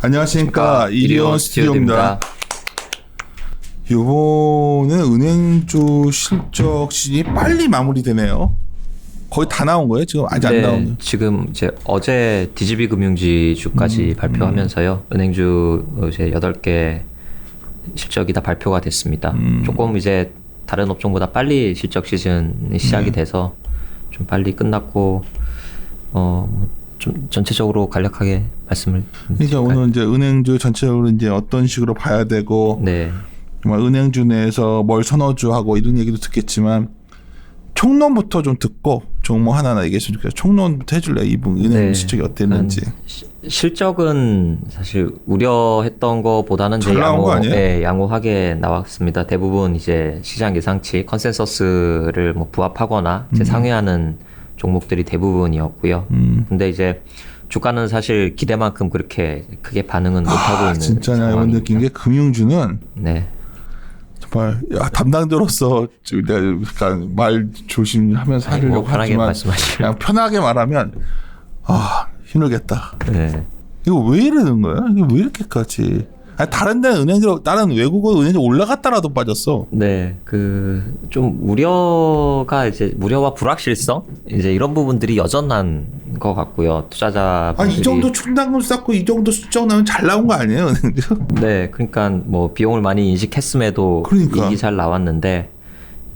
안녕하십니까 이리온 스튜디오입니다. 요번에 은행주 실적 시즌이 빨리 마무리되네요. 거의 다 나온 거예요? 지금 아직 안 나온 거예요? 지금 이제 어제 DGB 금융지 주까지 음, 발표하면서요. 은행주 이제 8개 실적이 다 발표가 됐습니다. 음. 조금 이제 다른 업종보다 빨리 실적 시즌이 시작이 네. 돼서 좀 빨리 끝났고 어 좀 전체적으로 간략하게 말씀을 그러니까? 오늘 이제 은행주 전체적으로 이제 어떤 식으로 봐야 되고 네. 정말 은행주 내에서 뭘 선호주하고 이런 얘기도 듣겠지만 총론부터 좀 듣고 종목 하나하나 얘기했으면 좋겠어요. 총론부터 해줄래요? 이분 은행 네. 실적이 어땠는지. 시- 실적은 사실 우려했던 것보다는 잘 나온 양호, 거 아니에요? 예, 양호하게 나왔습니다. 대부분 이제 시장 예상치 컨센서스를 뭐 부합하거나 이제 상회하는 종목들이 대부분이었고요. 음. 근데 이제 주가는 사실 기대만큼 그렇게 크게 반응은 못 하고 아, 있는 진짜 상황입니다. 느낀 게 금융주는 네. 정말 야, 담당자로서 약간 말 조심하면서 뭐 하려고 편하게 하지만. 그냥 편하게 말하면 아 힘들겠다. 네. 이거 왜 이러는 거야? 이게 왜 이렇게까지? 아니, 다른 데는 은행들 다른 외국어 은행들 올라갔다라도 빠졌어. 네, 그 좀 우려가 이제 우려와 불확실성 이제 이런 부분들이 여전한 것 같고요. 투자자 아니 이 정도 충당금 쌓고 이 정도 수적 나면 잘 나온 거 아니에요? 은행들? 네, 그러니까 뭐 비용을 많이 인식했음에도 그러니까. 이익이 잘 나왔는데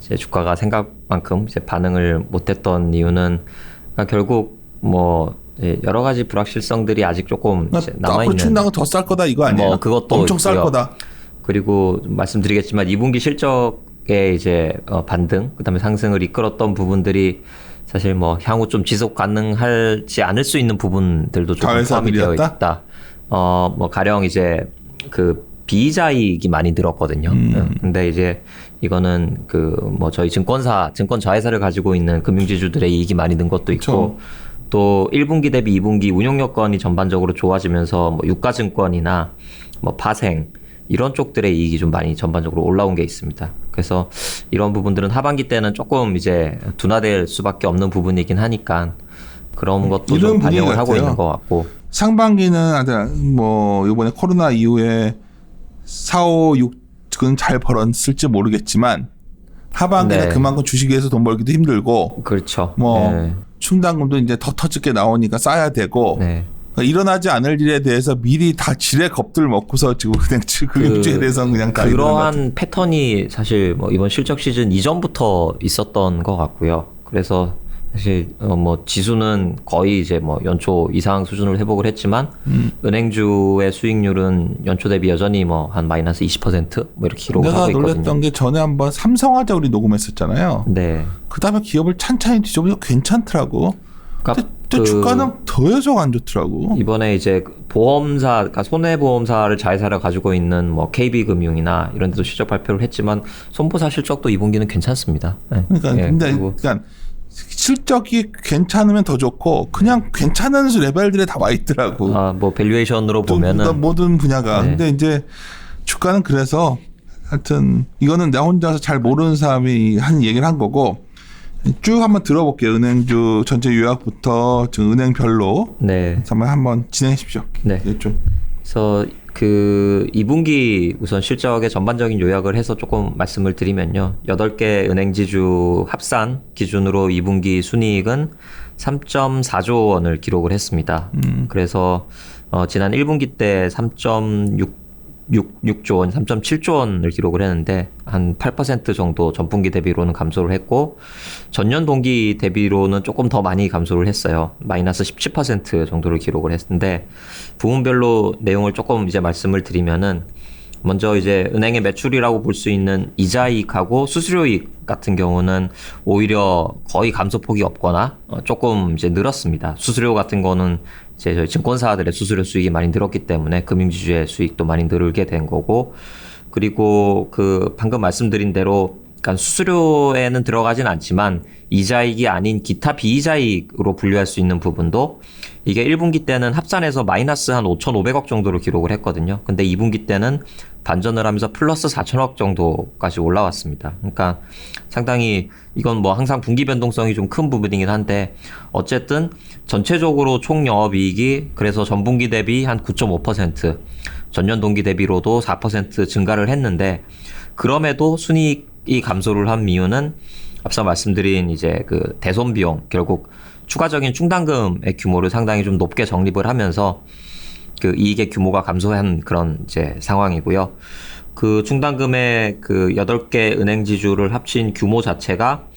이제 주가가 생각만큼 이제 반응을 못했던 이유는 그러니까 결국 뭐 이제 여러 가지 불확실성들이 아직 조금 남아 있는 충당은 더쌀 거다 이거 아니에요? 뭐 그것도 엄청 쌀 있고요. 거다. 그리고 말씀드리겠지만 2분기 실적의 이제 어, 반등, 그다음에 상승을 이끌었던 부분들이 사실 뭐 향후 좀 지속 가능할지 않을 수 있는 부분들도 조금 포함이 되어? 있다. 어, 뭐 가령 이제 그 비이자 이익이 많이 늘었거든요. 음. 응. 근데 이제 이거는 그 뭐 저희 증권사, 증권 자회사를 가지고 있는 금융지주들의 이익이 많이 는 것도 있고 그쵸. 또 1분기 대비 2분기 운용 여건이 전반적으로 좋아지면서 뭐 유가증권이나 뭐 파생 이런 쪽들의 이익이 좀 많이 전반적으로 올라온 게 있습니다. 그래서 이런 부분들은 하반기 때는 조금 이제 둔화될 수밖에 없는 부분이긴 하니까 그런 것도 이런 좀 반영을 하고. 있는 것 같고 상반기는 뭐 이번에 코로나 이후에 4, 5, 6은 잘 벌었을지 모르겠지만 하반기는 네. 그만큼 주식에서 돈 벌기도 힘들고 그렇죠. 뭐 네. 충당금도 이제 더 터지게 나오니까 쌓아야 되고 네. 그러니까 일어나지 않을 일에 대해서 미리 다 지레 겁들 먹고서 지금 그냥 금융주에 대해서 그냥 다. 그러한 패턴이 사실 뭐 이번 실적 시즌 이전부터 있었던 것 같고요. 그래서 사실 어 뭐 지수는 거의 이제 뭐 연초 이상 수준을 회복을 했지만 음. 은행주의 수익률은 연초 대비 여전히 뭐 한 마이너스 20%뭐 이렇게 기록을 내가 하고 있거든요. 놀랬던 게 전에 한번 삼성화재 우리 녹음했었잖아요. 네. 그 다음에 기업을 찬찬히 뒤져보니까 괜찮더라고. 그러니까 그 주가는 더해서 안 좋더라고. 이번에 이제 그 보험사, 그러니까 손해보험사를 자회사를 가지고 있는 뭐 KB금융이나 이런 데도 실적 발표를 했지만 손보사 실적도 2분기는 괜찮습니다. 네. 그러니까 예, 근데 그러니까 실적이 괜찮으면 더 좋고 그냥 괜찮은 레벨들에 다 와 있더라고. 아, 뭐 밸류에이션으로 또 보면은 모든 분야가. 네. 근데 이제 주가는 그래서 하여튼 이거는 나 혼자서 잘 모르는 사람이 한 얘기를 한 거고 쭉 한번 들어볼게요. 은행주 전체 요약부터 지금 은행별로 네. 한번 진행해 주십시오. 네. 예, 좀 그래서 그 2분기 우선 실적의 전반적인 요약을 해서 조금 말씀을 드리면요. 8개 은행지주 합산 기준으로 2분기 순이익은 3.4조 원을 기록을 했습니다. 그래서 어, 지난 1분기 때 3.6 6, 조 원, 3.7조 원을 기록을 했는데 한 8% 정도 전분기 대비로는 감소를 했고 전년 동기 대비로는 조금 더 많이 감소를 했어요. 마이너스 17% 정도를 기록을 했는데 부문별로 내용을 조금 이제 말씀을 드리면은 먼저 이제 은행의 매출이라고 볼 수 있는 이자 이익하고 수수료 이익 같은 경우는 오히려 거의 감소폭이 없거나 어, 조금 이제 늘었습니다. 수수료 같은 거는 이제 저희 증권사들의 수수료 수익이 많이 늘었기 때문에 금융지주의 수익도 많이 늘게 된 거고 그리고 그 방금 말씀드린 대로 그러니까 수수료에는 들어가진 않지만 이자익이 아닌 기타 비이자익으로 분류할 수 있는 부분도 이게 1분기 때는 합산해서 마이너스 한 5,500억 정도로 기록을 했거든요. 근데 2분기 때는 반전을 하면서 플러스 4천억 정도까지 올라왔습니다. 그러니까 상당히 이건 뭐 항상 분기 변동성이 좀 큰 부분이긴 한데 어쨌든 전체적으로 총 영업이익이 그래서 전분기 대비 한 9.5% 전년 동기 대비로도 4% 증가를 했는데 그럼에도 순이익 이 감소를 한 이유는 앞서 말씀드린 이제 그 대손 비용 결국 추가적인 충당금의 규모를 상당히 좀 높게 적립을 하면서 그 이익의 규모가 감소한 그런 이제 상황이고요. 그 충당금의 그 8개 은행 지주를 합친 규모 자체가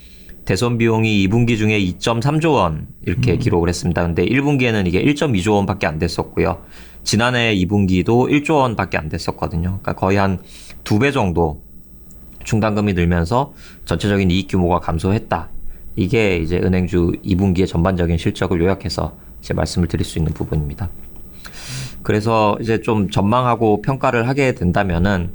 대손 비용이 2분기 중에 2.3조 원 이렇게 기록을 했습니다. 근데 1분기에는 이게 1.2조 원밖에 안 됐었고요. 지난해 2분기도 1조 원밖에 안 됐었거든요. 그러니까 거의 한 두 배 정도 충당금이 늘면서 전체적인 이익 규모가 감소했다. 이게 이제 은행주 2분기의 전반적인 실적을 요약해서 이제 말씀을 드릴 수 있는 부분입니다. 그래서 이제 좀 전망하고 평가를 하게 된다면은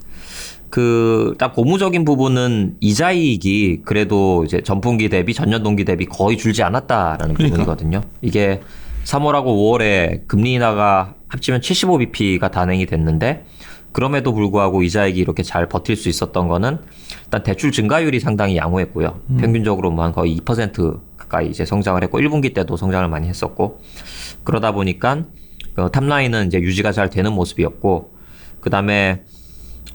그 딱 고무적인 부분은 이자 이익이 그래도 이제 전분기 대비 전년 동기 대비 거의 줄지 않았다라는 그러니까. 부분이거든요. 이게 3월하고 5월에 금리 인하가 합치면 75bp가 단행이 됐는데 그럼에도 불구하고 이자익이 이렇게 잘 버틸 수 있었던 거는 일단 대출 증가율이 상당히 양호했고요. 평균적으로 뭐 한 거의 2% 가까이 이제 성장을 했고 1분기 때도 성장을 많이 했었고 그러다 보니까 그 탑라인은 이제 유지가 잘 되는 모습이었고 그다음에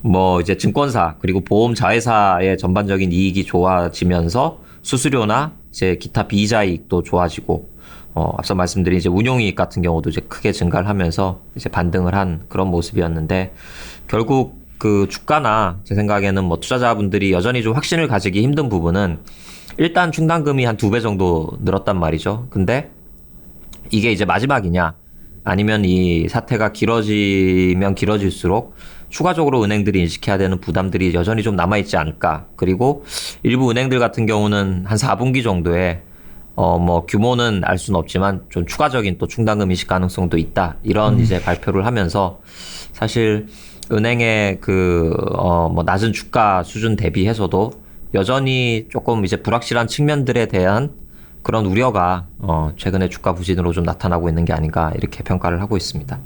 뭐 이제 증권사 그리고 보험 자회사의 전반적인 이익이 좋아지면서 수수료나 이제 기타 비이자 이익도 좋아지고 어 앞서 말씀드린 이제 운용이익 같은 경우도 이제 크게 증가를 하면서 이제 반등을 한 그런 모습이었는데 결국 그 주가나 제 생각에는 뭐 투자자분들이 여전히 좀 확신을 가지기 힘든 부분은 일단 충당금이 한 두 배 정도 늘었단 말이죠. 근데 이게 이제 마지막이냐 아니면 이 사태가 길어지면 길어질수록 추가적으로 은행들이 인식해야 되는 부담들이 여전히 좀 남아있지 않을까. 그리고 일부 은행들 같은 경우는 한 4분기 정도에 어, 뭐, 규모는 알 수는 없지만 좀 추가적인 또 충당금 인식 가능성도 있다. 이런 이제 발표를 하면서 사실 은행의 그, 어, 뭐, 낮은 주가 수준 대비해서도 여전히 조금 이제 불확실한 측면들에 대한 그런 우려가 어, 최근에 주가 부진으로 좀 나타나고 있는 게 아닌가 이렇게 평가를 하고 있습니다.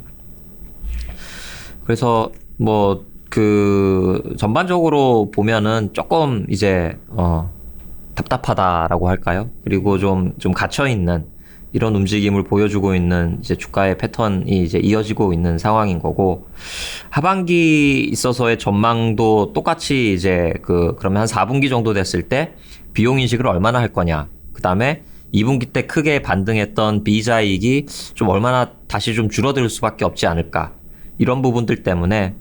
그래서 뭐 그 전반적으로 보면은 조금 이제 어 답답하다라고 할까요? 그리고 좀 좀 갇혀 있는 이런 움직임을 보여주고 있는 이제 주가의 패턴이 이제 이어지고 있는 상황인 거고 하반기 있어서의 전망도 똑같이 이제 그 그러면 한 4분기 정도 됐을 때 비용 인식을 얼마나 할 거냐. 그다음에 2분기 때 크게 반등했던 비자 이익이 좀 얼마나 다시 좀 줄어들 수밖에 없지 않을까. 이런 부분들 때문에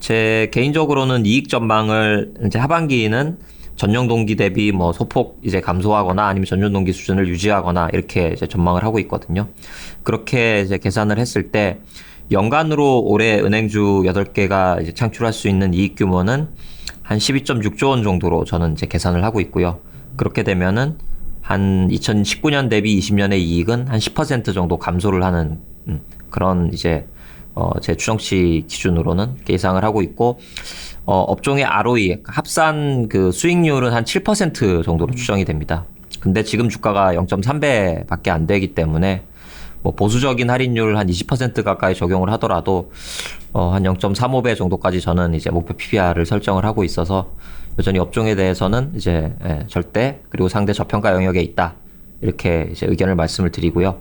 제 개인적으로는 이익 전망을 이제 하반기에는 전년 동기 대비 뭐 소폭 이제 감소하거나 아니면 전년 동기 수준을 유지하거나 이렇게 이제 전망을 하고 있거든요. 그렇게 이제 계산을 했을 때 연간으로 올해 은행주 8개가 이제 창출할 수 있는 이익 규모는 한 12.6조 원 정도로 저는 이제 계산을 하고 있고요. 그렇게 되면은 한 2019년 대비 20년의 이익은 한 10% 정도 감소를 하는 음, 그런 이제 어, 제 추정치 기준으로는 예상을 하고 있고 어, 업종의 ROE 합산 그 수익률은 한 7% 정도로 추정이 됩니다. 근데 지금 주가가 0.3배밖에 안 되기 때문에 뭐 보수적인 할인율 한 20% 가까이 적용을 하더라도 어, 한 0.35배 정도까지 저는 이제 목표 PBR을 설정을 하고 있어서 여전히 업종에 대해서는 이제 예, 절대 그리고 상대 저평가 영역에 있다 이렇게 이제 의견을 말씀을 드리고요.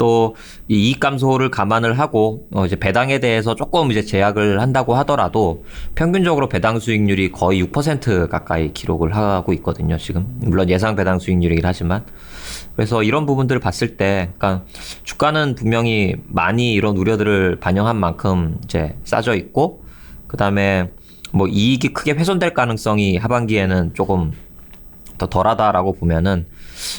또이 이익 감소를 감안을 하고 어 이제 배당에 대해서 조금 이제 제약을 한다고 하더라도 평균적으로 배당 수익률이 거의 6% 가까이 기록을 하고 있거든요. 지금 물론 예상 배당 수익률이긴 하지만 그래서 이런 부분들을 봤을 때, 그러니까 주가는 분명히 많이 이런 우려들을 반영한 만큼 이제 싸져 있고, 그 다음에 뭐 이익이 크게 훼손될 가능성이 하반기에는 조금 더 덜하다라고 보면은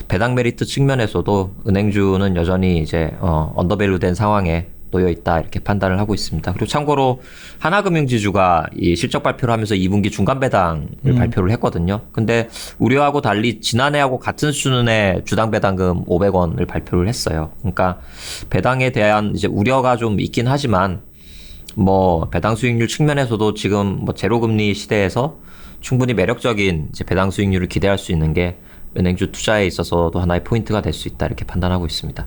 배당 메리트 측면에서도 은행주는 여전히 이제 어 언더밸류된 상황에 놓여 있다 이렇게 판단을 하고 있습니다. 그리고 참고로 하나금융지주가 이 실적 발표를 하면서 2분기 중간 배당을 발표를 했거든요. 근데 우려하고 달리 지난해하고 같은 수준의 주당 배당금 500원을 발표를 했어요. 그러니까 배당에 대한 이제 우려가 좀 있긴 하지만 뭐 배당 수익률 측면에서도 지금 뭐 제로 금리 시대에서 충분히 매력적인 이제 배당 수익률을 기대할 수 있는 게 은행주 투자에 있어서도 하나의 포인트가 될 수 있다 이렇게 판단하고 있습니다.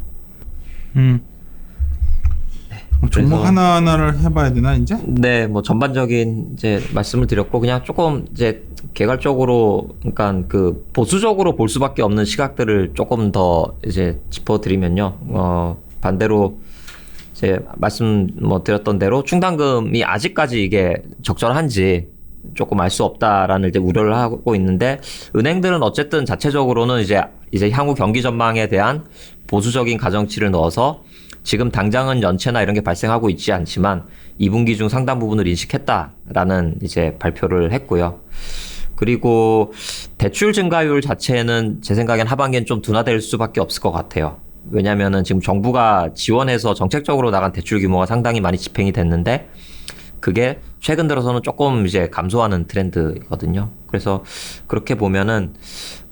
음. 그럼 종목 하나 하나를 해봐야 되나 이제? 네, 뭐 전반적인 이제 말씀을 드렸고 그냥 조금 이제 개괄적으로 그러니까 그 보수적으로 볼 수밖에 없는 시각들을 조금 더 이제 짚어드리면요. 어 반대로 이제 말씀 뭐 드렸던 대로 충당금이 아직까지 이게 적절한지 조금 알 수 없다라는 이제 우려를 하고 있는데 은행들은 어쨌든 자체적으로는 이제 이제 향후 경기 전망에 대한 보수적인 가정치를 넣어서 지금 당장은 연체나 이런 게 발생하고 있지 않지만 2분기 중 상당 부분을 인식했다라는 이제 발표를 했고요. 그리고 대출 증가율 자체는 제 생각엔 하반기엔 좀 둔화될 수밖에 없을 것 같아요. 왜냐면은 지금 정부가 지원해서 정책적으로 나간 대출 규모가 상당히 많이 집행이 됐는데 그게 최근 들어서는 조금 이제 감소하는 트렌드거든요. 그래서 그렇게 보면은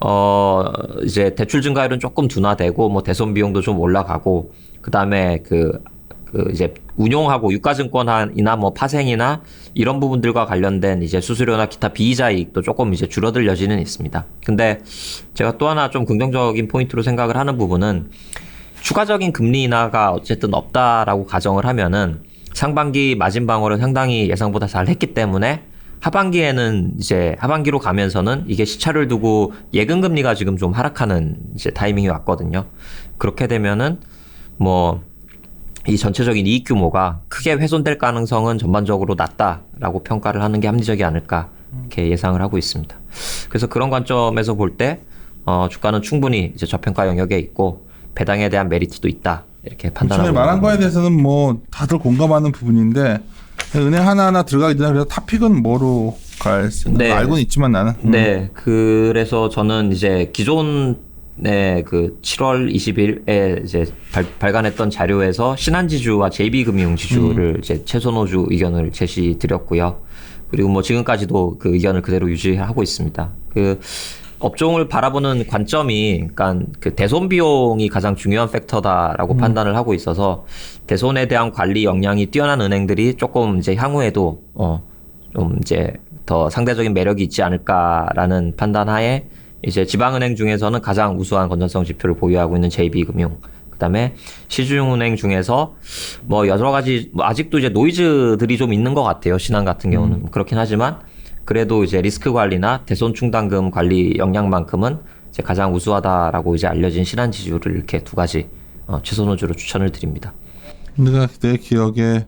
어 이제 대출 증가율은 조금 둔화되고 뭐 대손 비용도 좀 올라가고 그다음에 그, 그 이제 운용하고 유가증권이나 뭐 파생이나 이런 부분들과 관련된 이제 수수료나 기타 비이자 이익도 조금 이제 줄어들 여지는 있습니다. 근데 제가 또 하나 좀 긍정적인 포인트로 생각을 하는 부분은 추가적인 금리 인하가 어쨌든 없다라고 가정을 하면은 상반기 마진 방어를 상당히 예상보다 잘 했기 때문에 하반기에는 이제 하반기로 가면서는 이게 시차를 두고 예금 금리가 지금 좀 하락하는 이제 타이밍이 왔거든요. 그렇게 되면은 뭐 이 전체적인 이익 규모가 크게 훼손될 가능성은 전반적으로 낮다라고 평가를 하는 게 합리적이 않을까 이렇게 예상을 하고 있습니다. 그래서 그런 관점에서 볼 때 어, 주가는 충분히 이제 저평가 영역에 있고 배당에 대한 메리트도 있다 이렇게 판단하고 전에 말한 거에 대해서는 뭐 다들 공감하는 부분인데 은행 하나 하나 들어가기 전에 그래서 탑픽은 뭐로 갈 생각 네. 알고는 있지만 나는 음. 네, 그래서 저는 이제 기존의 그 7월 20일에 이제 발, 발간했던 자료에서 신한지주와 JB금융지주를 이제 최선호주 의견을 제시드렸고요. 그리고 뭐 지금까지도 그 의견을 그대로 유지하고 있습니다. 그 업종을 바라보는 관점이 그러니까 그 대손 비용이 가장 중요한 팩터다라고 판단을 하고 있어서 대손에 대한 관리 역량이 뛰어난 은행들이 조금 이제 향후에도 어좀 이제 더 상대적인 매력이 있지 않을까라는 판단하에 이제 지방은행 중에서는 가장 우수한 건전성 지표를 보유하고 있는 JB금융 그다음에 시중은행 중에서 뭐 여러 가지 뭐 아직도 이제 노이즈들이 좀 있는 것 같아요 신한 같은 경우는. 그렇긴 하지만 그래도 이제 리스크 관리나 대손 충당금 관리 역량만큼은 이제 가장 우수하다라고 이제 알려진 신한 지주를 이렇게 두 가지 어, 최선 호주로 추천을 드립니다. 내가 내 기억에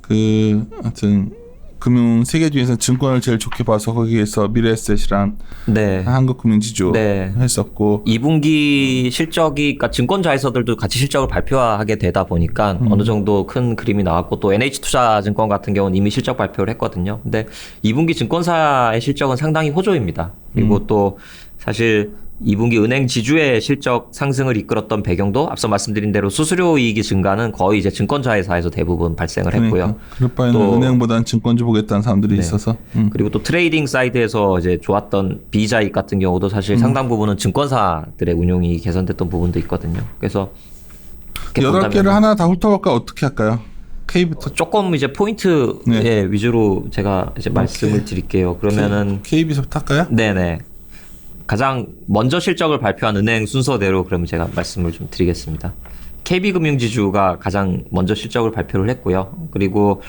그 하여튼 금융 세계 중에서 증권을 제일 좋게 봐서 거기에서 미래에셋이랑 네. 한국금융지주 네. 했었고 2분기 실적이 그러니까 증권자회사들도 같이 실적을 발표하게 되다 보니까 어느 정도 큰 그림이 나왔고 또 NH투자증권 같은 경우는 이미 실적 발표를 했거든요. 근데 2분기 증권사의 실적은 상당히 호조입니다. 그리고 또 사실 2분기 은행 지주의 실적 상승을 이끌었던 배경도 앞서 말씀드린 대로 수수료 이익이 증가는 거의 이제 증권자회사에서 대부분 발생을 했고요. 그러니까 그럴 바에는 또- 은행보다는 증권주 보겠다는 사람들이 네. 있어서 음. 그리고 또 트레이딩 사이드에서 이제 좋았던 비자익 같은 경우도 사실 상당 부분은 증권사들의 운용이 개선됐던 부분도 있거든요. 그래서 여덟 개를 하나 다 훑어볼까 어떻게 할까요? K부터 조금 이제 포인트 네. 예, 위주로 제가 이제 말씀을 드릴게요. 그러면은 K부터 할까요? 네네 가장 먼저 실적을 발표한 은행 순서대로 그러면 제가 말씀을 좀 드리겠습니다. KB금융지주가 가장 먼저 실적을 발표를 했고요. 그리고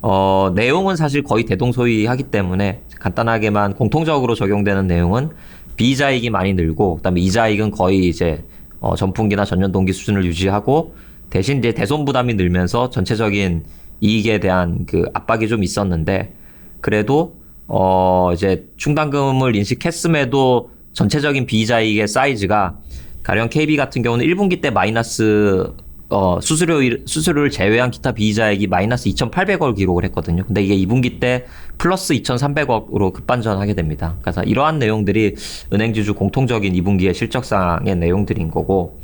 어, 내용은 사실 거의 대동소이하기 때문에 간단하게만 공통적으로 적용되는 내용은 비이자익이 많이 늘고 그다음에 이자익은 거의 이제 어, 전분기나 전년 동기 수준을 유지하고 대신 이제 대손 부담이 늘면서 전체적인 이익에 대한 그 압박이 좀 있었는데 그래도 어 이제 충당금을 인식했음에도 전체적인 비이자익의 사이즈가 가령 KB 같은 경우는 1분기 때 마이너스 어 수수료 수수료를 제외한 기타 비이자액이 마이너스 2,800억 기록을 했거든요. 근데 이게 2분기 때 플러스 2,300억으로 급반전하게 됩니다. 그래서 이러한 내용들이 은행지주 공통적인 2분기의 실적상의 내용들인 거고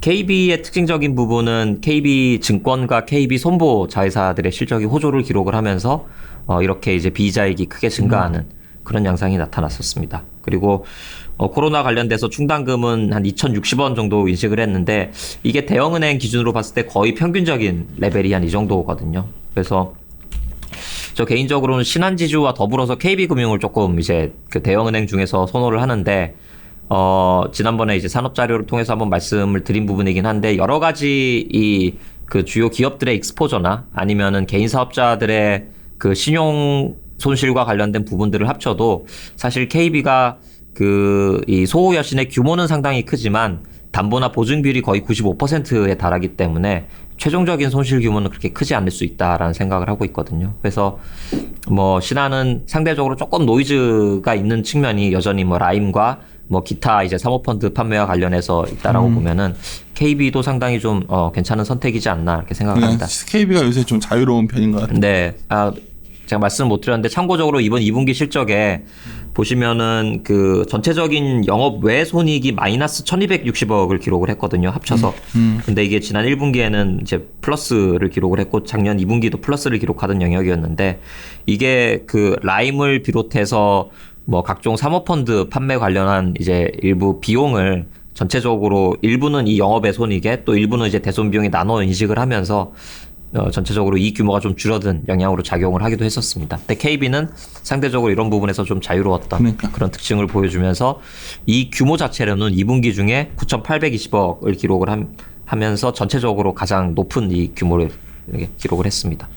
KB의 특징적인 부분은 KB 증권과 KB 손보 자회사들의 실적이 호조를 기록을 하면서 어, 이렇게 이제 비이자익이 크게 증가하는 그런 양상이 나타났었습니다. 그리고 어, 코로나 관련돼서 충당금은 한 2,060원 정도 인식을 했는데 이게 대형은행 기준으로 봤을 때 거의 평균적인 레벨이 한 이 정도거든요. 그래서 저 개인적으로는 신한지주와 더불어서 KB금융을 조금 이제 그 대형은행 중에서 선호를 하는데 어 지난번에 이제 산업 자료를 통해서 한번 말씀을 드린 부분이긴 한데 여러 가지 이 그 주요 기업들의 익스포저나 아니면은 개인 사업자들의 그 신용 손실과 관련된 부분들을 합쳐도 사실 KB가 그 이 소호 여신의 규모는 상당히 크지만 담보나 보증 비율이 거의 95%에 달하기 때문에 최종적인 손실 규모는 그렇게 크지 않을 수 있다라는 생각을 하고 있거든요. 그래서 뭐 신한은 상대적으로 조금 노이즈가 있는 측면이 여전히 뭐 라임과 뭐 기타 이제 사모펀드 판매와 관련해서 있다라고 보면은 KB도 상당히 좀 어, 괜찮은 선택이지 않나 이렇게 생각을 그냥 합니다. KB가 요새 좀 자유로운 편인 것 같아요. 네. 아, 제가 말씀 못 드렸는데 참고적으로 이번 2분기 실적에 보시면은 그 전체적인 영업 외 손익이 마이너스 1260억을 기록을 했거든요. 합쳐서. 근데 이게 지난 1분기에는 이제 플러스를 기록을 했고 작년 2분기도 플러스를 기록하던 영역이었는데 이게 그 라임을 비롯해서 뭐 각종 사모펀드 판매 관련한 이제 일부 비용을 전체적으로 일부는 이 영업의 손익에 또 일부는 이제 대손 비용에 나눠 인식을 하면서 어, 전체적으로 이 규모가 좀 줄어든 영향으로 작용을 하기도 했었습니다. 근데 KB는 상대적으로 이런 부분에서 좀 자유로웠던 그러니까. 그런 특징을 보여주면서 이 규모 자체로는 2분기 중에 9,820억을 기록을 함- 하면서 전체적으로 가장 높은 이 규모를 기록을 했습니다.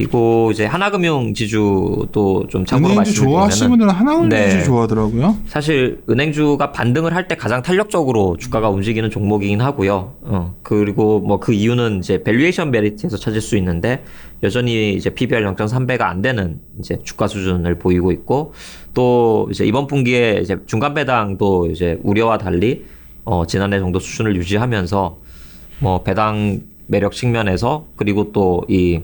그리고 이제 하나금융 지주도 좀 참고로 말씀을 좋아하시는 분들은 하나은행주 네. 좋아하더라고요. 사실 은행주가 반등을 할 때 가장 탄력적으로 주가가 움직이는 종목이긴 하고요. 어, 그리고 뭐 그 이유는 이제 밸류에이션 메리트에서 찾을 수 있는데 여전히 이제 PBR 0.3배가 안 되는 이제 주가 수준을 보이고 있고 또 이제 이번 분기에 이제 중간 배당도 이제 우려와 달리 어, 지난해 정도 수준을 유지하면서 뭐 배당 매력 측면에서 그리고 또이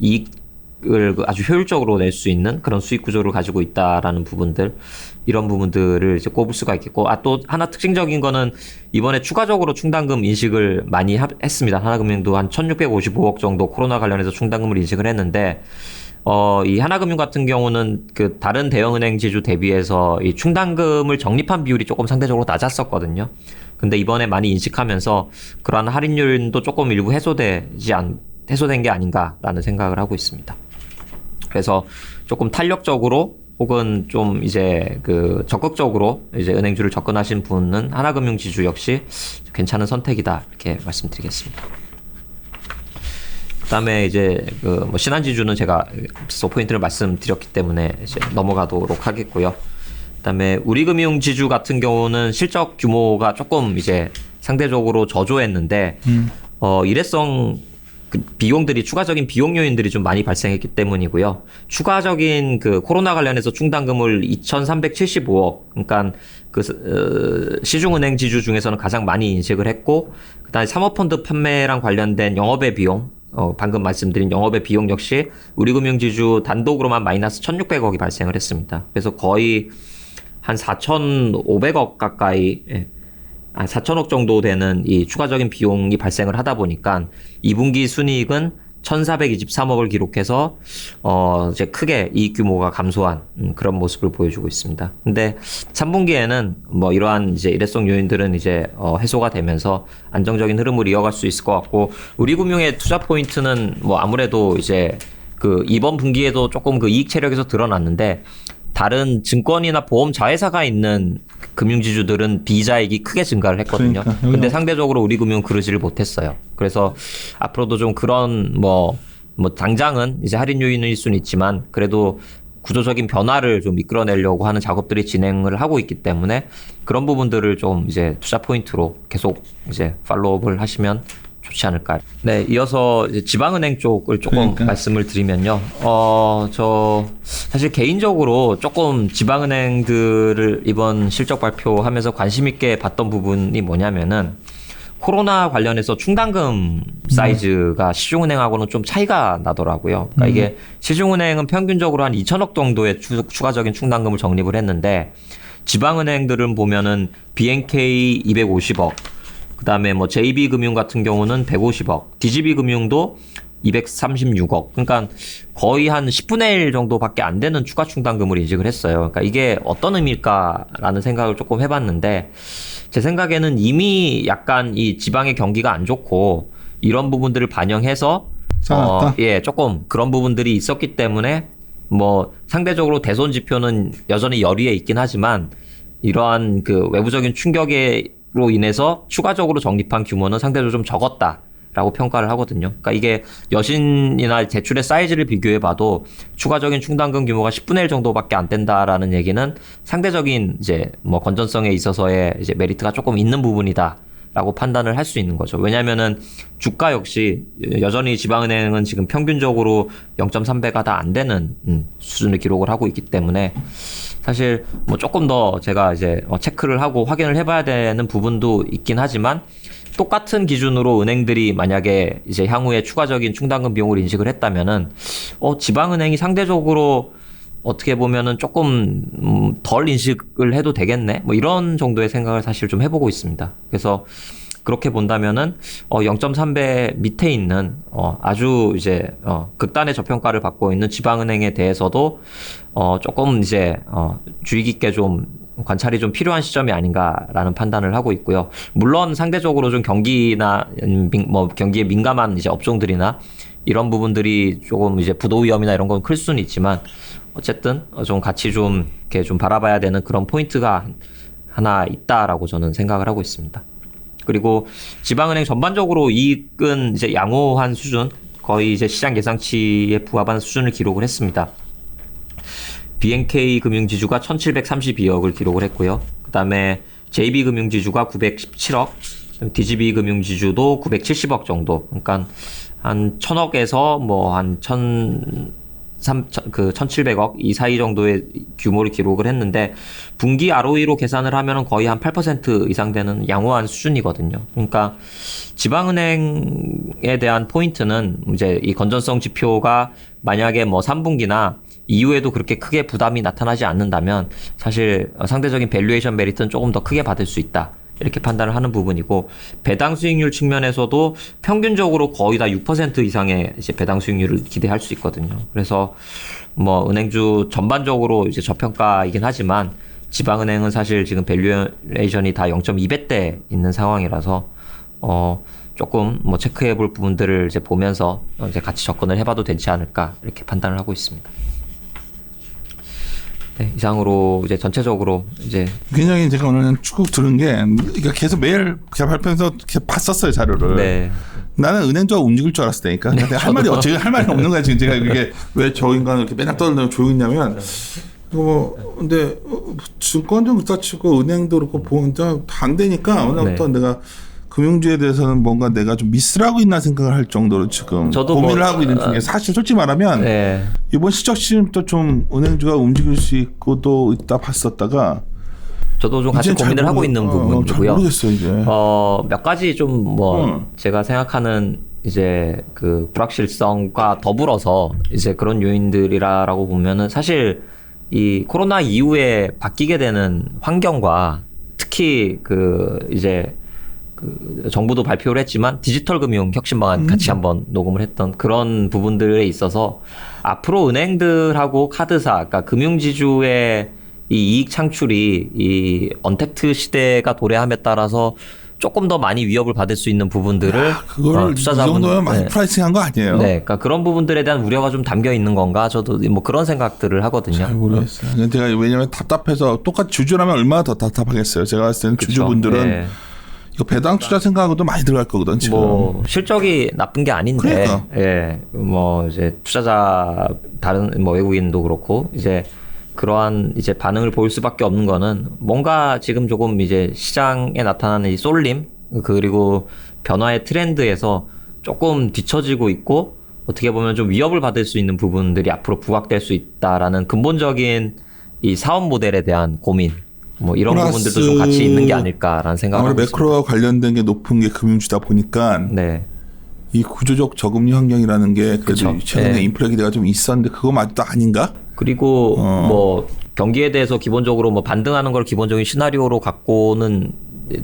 이익을 아주 효율적으로 낼 수 있는 그런 수익 구조를 가지고 있다라는 부분들 이런 부분들을 이제 꼽을 수가 있겠고 아 또 하나 특징적인 거는 이번에 추가적으로 충당금 인식을 많이 하- 했습니다. 하나금융도 한 1,655억 정도 코로나 관련해서 충당금을 인식을 했는데 어, 이 하나금융 같은 경우는 그 다른 대형은행 지주 대비해서 이 충당금을 적립한 비율이 조금 상대적으로 낮았었거든요. 근데 이번에 많이 인식하면서 그러한 할인율도 조금 일부 해소되지 않, 해소된 게 아닌가라는 생각을 하고 있습니다. 그래서 조금 탄력적으로 혹은 좀 이제 그 적극적으로 이제 은행주를 접근하신 분은 하나금융 지주 역시 괜찮은 선택이다 이렇게 말씀드리겠습니다. 그다음에 이제 그 뭐 신한지주는 제가 앞서 포인트를 말씀드렸기 때문에 이제 넘어가도록 하겠고요. 그다음에 우리금융지주 같은 경우는 실적 규모가 조금 이제 상대적으로 저조했는데 어 일회성 그 비용들이 추가적인 비용 요인들이 좀 많이 발생했기 때문이고요. 추가적인 그 코로나 관련해서 충당금을 2,375억, 그러니까 그 어, 시중은행 지주 중에서는 가장 많이 인식을 했고, 그다음에 사모펀드 판매랑 관련된 영업의 비용, 어, 방금 말씀드린 영업의 비용 역시 우리금융지주 단독으로만 마이너스 1,600억이 발생을 했습니다. 그래서 거의 한 4,500억 가까이 예, 한 4천억 정도 되는 이 추가적인 비용이 발생을 하다 보니까 2분기 순이익은 1,423억을 기록해서 어 이제 크게 이익 규모가 감소한 음, 그런 모습을 보여주고 있습니다. 근데 3분기에는 뭐 이러한 이제 일회성 요인들은 이제 어 해소가 되면서 안정적인 흐름을 이어갈 수 있을 것 같고 우리 금융의 투자 포인트는 뭐 아무래도 이제 그 이번 분기에도 조금 그 이익 체력에서 드러났는데 다른 증권이나 보험 자회사가 있는 금융지주들은 비자익이 크게 증가를 했거든요. 그러니까, 근데 여기가- 상대적으로 우리 금융 그러지를 못했어요. 그래서 앞으로도 좀 그런 뭐, 뭐 당장은 이제 할인 요인일 수는 있지만 그래도 구조적인 변화를 좀 이끌어내려고 하는 작업들이 진행을 하고 있기 때문에 그런 부분들을 좀 이제 투자 포인트로 계속 이제 팔로우업을 하시면 좋지 않을까. 네, 이어서 지방은행 쪽을 조금 그러니까. 말씀을 드리면요. 어, 저 사실 개인적으로 조금 지방은행들을 이번 실적 발표하면서 관심 있게 봤던 부분이 뭐냐면은 코로나 관련해서 충당금 사이즈가 시중은행하고는 좀 차이가 나더라고요. 그러니까 이게 시중은행은 평균적으로 한 2천억 정도의 추, 추가적인 충당금을 적립을 했는데 지방은행들은 보면은 BNK 250억, 그다음에 뭐 JB금융 같은 경우는 150억, DGB금융도 236억. 그러니까 거의 한 10분의 1 정도밖에 안 되는 추가 충당금을 인식을 했어요. 그러니까 이게 어떤 의미일까라는 생각을 조금 해봤는데 제 생각에는 이미 약간 이 지방의 경기가 안 좋고 이런 부분들을 반영해서. 어, 예, 조금 그런 부분들이 있었기 때문에 뭐 상대적으로 대손 지표는 여전히 열의에 있긴 하지만 이러한 그 외부적인 충격으 로 인해서 추가적으로 적립한 규모는 상대적으로 좀 적었다 라고 평가를 하거든요. 그러니까 이게 여신이나 대출의 사이즈를 비교해 봐도 추가적인 충당금 규모가 10분의 1 정도밖에 안 된다라는 얘기는 상대적인 이제 뭐 건전성에 있어서의 이제 메리트가 조금 있는 부분이다. 라고 판단을 할 수 있는 거죠. 왜냐면은 주가 역시 여전히 지방은행은 지금 평균적으로 0.3배가 다 안 되는 음, 수준을 기록을 하고 있기 때문에 사실 뭐 조금 더 제가 이제 어, 체크를 하고 확인을 해봐야 되는 부분도 있긴 하지만 똑같은 기준으로 은행들이 만약에 이제 향후에 추가적인 충당금 비용을 인식을 했다면은 어 지방은행이 상대적으로 어떻게 보면은 조금 음, 덜 인식을 해도 되겠네. 뭐 이런 정도의 생각을 사실 좀 해보고 있습니다. 그래서 그렇게 본다면은 어 0.3배 밑에 있는 어 아주 이제 어 극단의 저평가를 받고 있는 지방은행에 대해서도 어 조금 이제 어 주의 깊게 좀 관찰이 좀 필요한 시점이 아닌가라는 판단을 하고 있고요. 물론 상대적으로 좀 경기나 뭐 경기에 민감한 이제 업종들이나 이런 부분들이 조금 이제 부도 위험이나 이런 건 클 수는 있지만 어쨌든 어, 좀 같이 좀 이렇게 좀 바라봐야 되는 그런 포인트가 하나 있다라고 저는 생각을 하고 있습니다. 그리고 지방은행 전반적으로 이익은 이제 양호한 수준, 거의 이제 시장 예상치에 부합하는 수준을 기록을 했습니다. BNK 금융지주가 1,732억을 기록을 했고요. 그 다음에 JB 금융지주가 917억, DGB 금융지주도 970억 정도. 그러니까 한 1,000억에서 뭐 한 1,000 3, 그 1,700억 이 사이 정도의 규모를 기록을 했는데 분기 ROE로 계산을 하면은 거의 한 8% 이상 되는 양호한 수준이거든요. 그러니까 지방은행에 대한 포인트는 이제 이 건전성 지표가 만약에 뭐 3분기나 이후에도 그렇게 크게 부담이 나타나지 않는다면 사실 상대적인 밸류에이션 메리트는 조금 더 크게 받을 수 있다. 이렇게 판단을 하는 부분이고 배당 수익률 측면에서도 평균적으로 거의 다 6% 이상의 이제 배당 수익률을 기대할 수 있거든요. 그래서 뭐 은행주 전반적으로 이제 저평가이긴 하지만 지방은행은 사실 지금 밸류에이션이 다 0.2배대 있는 상황이라서 어 조금 뭐 체크해 볼 부분들을 이제 보면서 어, 이제 같이 접근을 해봐도 되지 않을까 이렇게 판단을 하고 있습니다. 네, 이상으로 이제 전체적으로 이제 굉장히 제가 오늘 쭉 들은 게 그러니까 계속 매일 제가 발표해서 계속 봤었어요 자료를. 네. 나는 은행주가 움직일 줄 알았다니까. 근데 할 말이 없- 제가 할 말이 없는 거야 지금 제가 그게 왜 저 인간을 이렇게 맨날 떠들면 조용했냐면 뭐 근데 어, 증권좀 그렇다 치고 은행도 그렇고 보니까 다 안 되니까 오늘부터 내가 금융주에 대해서는 뭔가 내가 좀 미스라고 있나 생각을 할 정도로 지금 저도 고민을 뭐, 하고 있는 중에 사실 솔직히 말하면 네. 이번 시적 시점부터 좀 은행주가 움직일 수 있고도 있다 봤었다가 저도 좀 같이 고민을 하고 모르- 있는 어, 어, 잘 부분이고요. 모르겠어요 이제. 어, 몇 가지 좀뭐 음. 제가 생각하는 이제 그 불확실성과 더불어서 이제 그런 요인들이라고 보면은 사실 이 코로나 이후에 바뀌게 되는 환경과 특히 그 이제 그 정부도 발표를 했지만 디지털 금융 혁신 방안 같이 한번 녹음을 했던 그런 부분들에 있어서 앞으로 은행들하고 카드사, 그러니까 금융지주의 이 이익 창출이 이 언택트 시대가 도래함에 따라서 조금 더 많이 위협을 받을 수 있는 부분들을 그거를 어, 이 투자자분 정도면 많이 네. 프라이싱한 거 아니에요? 네, 그러니까 그런 부분들에 대한 우려가 좀 담겨 있는 건가 저도 뭐 그런 생각들을 하거든요. 잘 모르겠어요. 제가 왜냐면 답답해서 똑같이 주주라면 얼마나 더 답답하겠어요. 제가 봤을 때는 주주분들은 네. 이거 배당 투자 생각하고도 많이 들어갈 거거든 지금. 뭐 실적이 나쁜 게 아닌데 그러니까. 예 뭐 이제 투자자 다른 뭐 외국인도 그렇고 이제 그러한 이제 반응을 보일 수밖에 없는 거는 뭔가 지금 조금 이제 시장에 나타나는 이 쏠림 그리고 변화의 트렌드에서 조금 뒤처지고 있고 어떻게 보면 좀 위협을 받을 수 있는 부분들이 앞으로 부각될 수 있다라는 근본적인 이 사업 모델에 대한 고민 뭐 이런 부분들도 좀 같이 있는 게 아닐까라는 생각을 하고 있습니다. 매크로와 관련된 게 높은 게 금융주다 보니까 네. 이 구조적 저금리 환경이라는 게 그래도 그쵸. 최근에 네. 인플레 기대가 좀 있었는데 그거 맞도 아닌가? 그리고 어. 뭐 경기에 대해서 기본적으로 뭐 반등하는 걸 기본적인 시나리오로 갖고는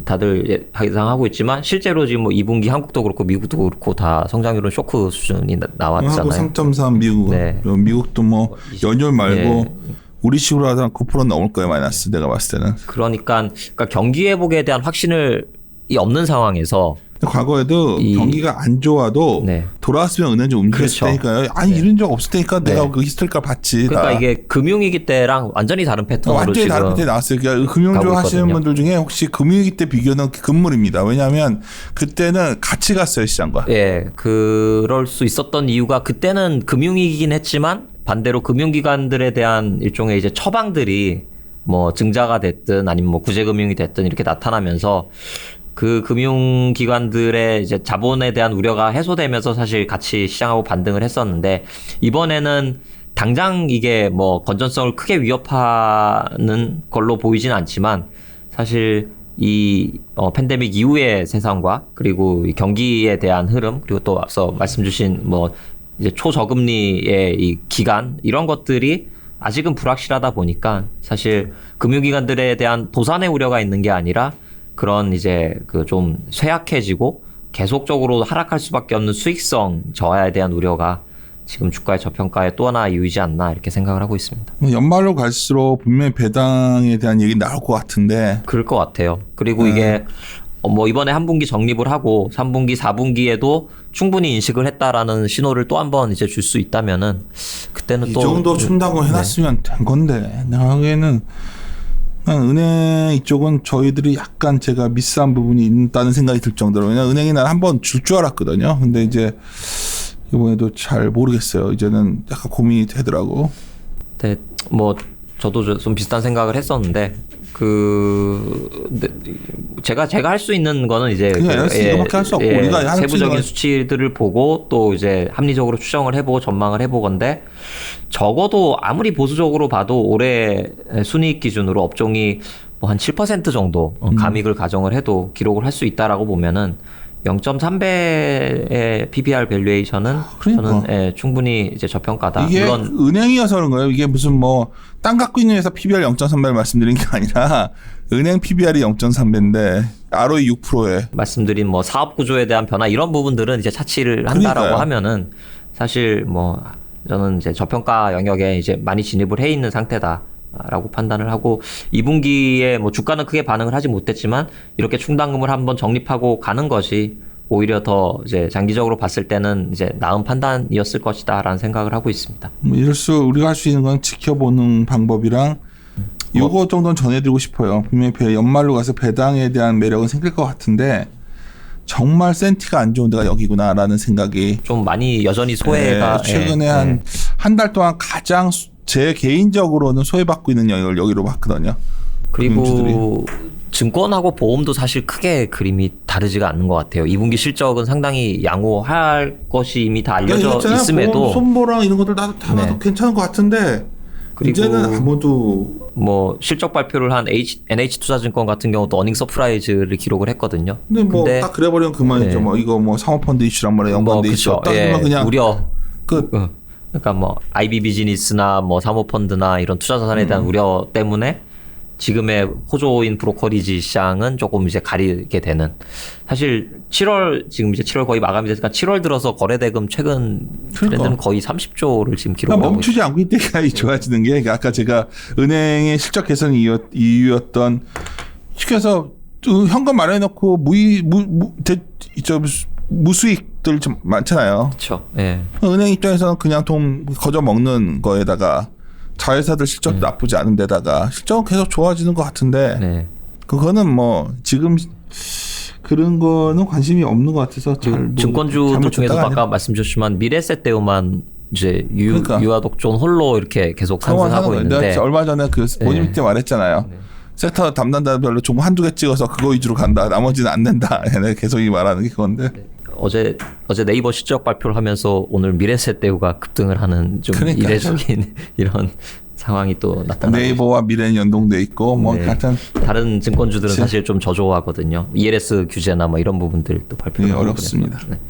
다들 예상하고 있지만 실제로 지금 뭐 2분기 한국도 그렇고 미국도 그렇고 다 성장률은 쇼크 수준이 나- 하고 나왔잖아요. 3.3 미국, 네. 미국도 뭐 연율 말고 네. 우리 식으로 하다 9% 넘을 거예요 마이너스 내가 봤을 때는. 그러니까, 그러니까 경기 회복에 대한 확신을 이 없는 상황에서 과거에도 이- 경기가 안 좋아도 네. 돌아왔으면 은행 좀 움직였을 그렇죠. 테니까요. 아니 이런 적 없을 테니까 네. 내가 그 히스토리카 봤지. 그러니까 다. 이게 금융위기 때랑 완전히 다른 패턴으로 완전히 지금 다른 패턴이 나왔어요. 그러니까 금융주 가고 하시는. 분들 중에 혹시 금융위기 때 비교는 금물입니다. 왜냐하면 그때는 같이 갔어요 시장과. 예, 그럴 수 있었던 이유가 그때는 금융위기긴 했지만 반대로 금융기관들에 대한 일종의 이제 처방들이 뭐 증자가 됐든 아니면 뭐 구제금융이 됐든 이렇게 나타나면서 그 금융기관들의 이제 자본에 대한 우려가 해소되면서 사실 같이 시장하고 반등을 했었는데 이번에는 당장 이게 뭐 건전성을 크게 위협하는 걸로 보이진 않지만 사실 이 어, 팬데믹 이후의 세상과 그리고 이 경기에 대한 흐름 그리고 또 앞서 말씀 주신 뭐 이제 초저금리의 이 기간 이런 것들이 아직은 불확실하다 보니까 사실 금융기관들에 대한 도산의 우려가 있는 게 아니라 그런 이제 그 좀 쇠약해지고 계속적으로 하락할 수밖에 없는 수익성 저하에 대한 우려가 지금 주가의 저평가의 또 하나 이유이지 않나 이렇게 생각을 하고 있습니다. 뭐 연말로 갈수록 분명히 배당에 대한 얘기 나올 것 같은데 그럴 것 같아요. 그리고 이게 어, 뭐 이번에 한 분기 정립을 하고 3분기, 4분기에도 충분히 인식을 했다라는 신호를 또 한 번 이제 줄 수 있다면은 그때는 이또 정도 준다고 해놨으면 된 건데 그냥 은행 이쪽은 저희들이 약간 제가 미스한 부분이 있다는 생각이 들 정도로 왜냐 면 은행이 난 한 번 줄 줄 알았거든요. 근데 이제 이번에도 잘 모르겠어요. 이제는 약간 고민이 되더라고. 네, 뭐 저도 저- 좀 비슷한 생각을 했었는데 그 네, 제가 제가 할 수 있는 거는 이제 그냥 그, 이거밖에 할 수 없고 우리가 할수 있는 세부적인 건- 수치들을 보고 또 이제 합리적으로 추정을 해보고 전망을 해보건데 적어도 아무리 보수적으로 봐도 올해 순이익 기준으로 업종이 뭐 한 7% 정도 음. 어, 감익을 가정을 해도 기록을 할 수 있다라고 보면은 0.3배의 PBR 밸류에이션은 그러니까. 저는 예, 충분히 이제 저평가다. 이게 물론 은행이어서 그런 거예요. 이게 무슨 뭐 땅 갖고 있는 회사 PBR 0.3배를 말씀드린 게 아니라 은행 PBR이 0.3배인데 ROE 6%에 말씀드린 뭐 사업 구조에 대한 변화 이런 부분들은 이제 차치를 한다라고 그러니까요. 하면은 사실 뭐 저는 이제 저평가 영역에 이제 많이 진입을 해 있는 상태다 라고 판단을 하고 2분기에 뭐 주가는 크게 반응을 하지 못했지만 이렇게 충당금을 한번 정립하고 가는 것이 오히려 더 이제 장기적으로 봤을 때는 이제 나은 판단이었을 것이다라는 생각을 하고 있습니다. 뭐 이럴 수 우리가 할 수 있는 건 지켜보는 방법이랑 요거 정도는 전해드리고 싶어요. 분명히 배- 연말로 가서 배당에 대한 매력은 생길 것 같은데 정말 센티가 안 좋은 데가 여기구나라는 생각이 좀 많이 여전히 소외가 네, 최근에 예, 한한 달 동안 가장 수- 제 개인적으로는 소외받고 있는 영역을 여기로 봤거든요. 그리고 금융주들이. 증권하고 보험도 사실 크게 그림이 다르지가 않는 것 같아요. 2분기 실적은 상당히 양호할 것이 이미 다 알려져 그러니까 있음에도 손보랑 이런 것들 다, 다 네. 괜찮은 것 같은데 이제는 아무도 뭐 실적 발표를 한 H, NH투자증권 같은 경우도 어닝 서프라이즈를 기록을 했거든요. 근데 뭐딱 그래버리면 그만이죠. 네. 뭐 이거 뭐 사모펀드 이슈란 뭐 연관돼 있어. 그쵸. 딱 예, 그냥 우려 끝. 어, 그러니까 뭐 IB 비즈니스나 뭐 사모펀드나 이런 투자 자산에 음. 대한 우려 때문에 지금의 호조인 브로커리지 시장은 조금 이제 가리게 되는 사실 7월 지금 이제 7월 거의 마감이 됐으니까 7월 들어서 거래 대금 최근 그러니까. 트렌드는 거의 30조를 지금 그러니까 기록하고 있어요. 멈추지 않고 이때가 좋아지는 게 그러니까 아까 제가 은행의 실적 개선이 이유- 이유였던 그 현금 마련해놓고 무이 무무저 무수익들 좀 많잖아요. 그렇죠. 예. 은행 입장에서는 그냥 돈 거저 먹는 거에다가 자회사들 실적도 나쁘지 않은 데다가 실적은 계속 좋아지는 것 같은데 네. 그거는 뭐 지금 그런 거는 관심이 없는 것 같아서 잘 모르- 증권주들 잘못 중에서 아까 말씀 주셨지만 미래세 때우만 이제 유, 그러니까. 유아독존 홀로 이렇게 계속 상승하고. 있는데 얼마 전에 그 모임 네. 때 말했잖아요. 섹터 담당자별로 종 한두 개 찍어서 그거 위주로 간다. 나머지는 안 된다. 내가 계속 이 말하는 게 그건데. 어제 어제 네이버 실적 발표를 하면서 오늘 미래세 때우가 급등을 하는 좀 그러니까요. 이례적인 이런 상황이 또 나타나고 네이버와 미래는 연동돼 있고 뭐 네. 하여튼 다른 증권주들은 그치. 사실 좀 저조하거든요. ELS 규제나 뭐 이런 부분들 또 발표를 네, 어렵습니다. 네.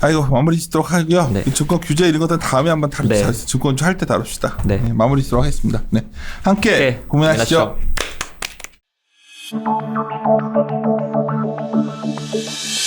아이고 마무리 짓도록 하고요. 네. 그 증권 규제 이런 것들 다음에 한번 다루 네. 증권주 할 때 다룹시다. 네. 마무리 짓도록 하겠습니다. 네. 함께 네, 고민하시죠. 고민하시죠.